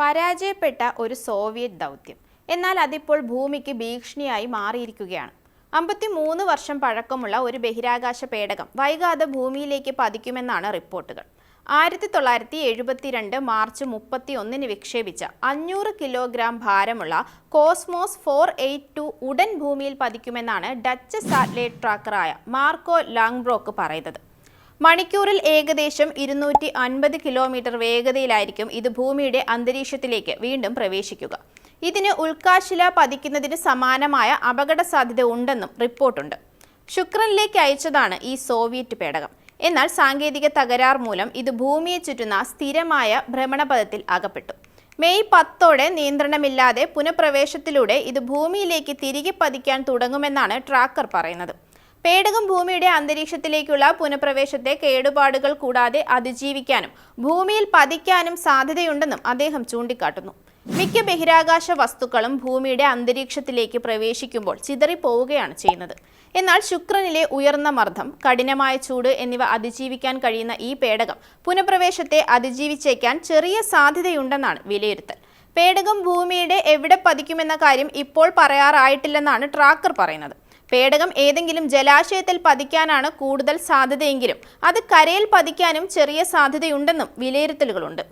പരാജയപ്പെട്ട ഒരു സോവിയറ്റ് ദൗത്യം. എന്നാൽ അതിപ്പോൾ ഭൂമിക്ക് ഭീഷണിയായി മാറിയിരിക്കുകയാണ്. അമ്പത്തിമൂന്ന് വർഷം പഴക്കമുള്ള ഒരു ബഹിരാകാശ പേടകം വൈകാതെ ഭൂമിയിലേക്ക് പതിക്കുമെന്നാണ് റിപ്പോർട്ടുകൾ. ആയിരത്തി തൊള്ളായിരത്തി എഴുപത്തിരണ്ട് മാർച്ച് മുപ്പത്തി ഒന്നിന് വിക്ഷേപിച്ച അഞ്ഞൂറ് കിലോഗ്രാം ഭാരമുള്ള കോസ്മോസ് ഫോർ എയ്റ്റ് ടു ഉടൻ ഭൂമിയിൽ പതിക്കുമെന്നാണ് ഡച്ച് സാറ്റലൈറ്റ് ട്രാക്കറായ മാർക്കോ ലാങ്ബ്രോക്ക് പറയുന്നത്. മണിക്കൂറിൽ ഏകദേശം ഇരുന്നൂറ്റി അൻപത് കിലോമീറ്റർ വേഗതയിലായിരിക്കും ഇത് ഭൂമിയുടെ അന്തരീക്ഷത്തിലേക്ക് വീണ്ടും പ്രവേശിക്കുക. ഇതിന് ഉൽക്കാശില പതിക്കുന്നതിന് സമാനമായ അപകട സാധ്യത ഉണ്ടെന്നും റിപ്പോർട്ടുണ്ട്. ശുക്രനിലേക്ക് അയച്ചതാണ് ഈ സോവിയറ്റ് പേടകം. എന്നാൽ സാങ്കേതിക തകരാർ മൂലം ഇത് ഭൂമിയെ ചുറ്റുന്ന സ്ഥിരമായ ഭ്രമണപഥത്തിൽ അകപ്പെട്ടു. മെയ് പത്തോടെ നിയന്ത്രണമില്ലാതെ പുനഃപ്രവേശത്തിലൂടെ ഇത് ഭൂമിയിലേക്ക് തിരികെ പതിക്കാൻ തുടങ്ങുമെന്നാണ് ട്രാക്കർ പറയുന്നത്. പേടകം ഭൂമിയുടെ അന്തരീക്ഷത്തിലേക്കുള്ള പുനഃപ്രവേശത്തെ കേടുപാടുകൾ കൂടാതെ അതിജീവിക്കാനും ഭൂമിയിൽ പതിക്കാനും സാധ്യതയുണ്ടെന്നും അദ്ദേഹം ചൂണ്ടിക്കാട്ടുന്നു. മിക്ക ബഹിരാകാശ വസ്തുക്കളും ഭൂമിയുടെ അന്തരീക്ഷത്തിലേക്ക് പ്രവേശിക്കുമ്പോൾ ചിതറിപ്പോവുകയാണ് ചെയ്യുന്നത്. എന്നാൽ ശുക്രനിലെ ഉയർന്ന മർദ്ദം കഠിനമായ ചൂട് എന്നിവ അതിജീവിക്കാൻ കഴിയുന്ന ഈ പേടകം പുനഃപ്രവേശത്തെ അതിജീവിച്ചേക്കാൻ ചെറിയ സാധ്യതയുണ്ടെന്നാണ് വിലയിരുത്തൽ. പേടകം ഭൂമിയുടെ എവിടെ പതിക്കുമെന്ന കാര്യം ഇപ്പോൾ പറയാറായിട്ടില്ലെന്നാണ് ട്രാക്കർ പറയുന്നത്. പേടകം ഏതെങ്കിലും ജലാശയത്തിൽ പതിക്കാനാണ് കൂടുതൽ സാധ്യതയെങ്കിലും അത് കരയിൽ പതിക്കാനും ചെറിയ സാധ്യതയുണ്ടെന്നും വിലയിരുത്തലുകളുണ്ട്.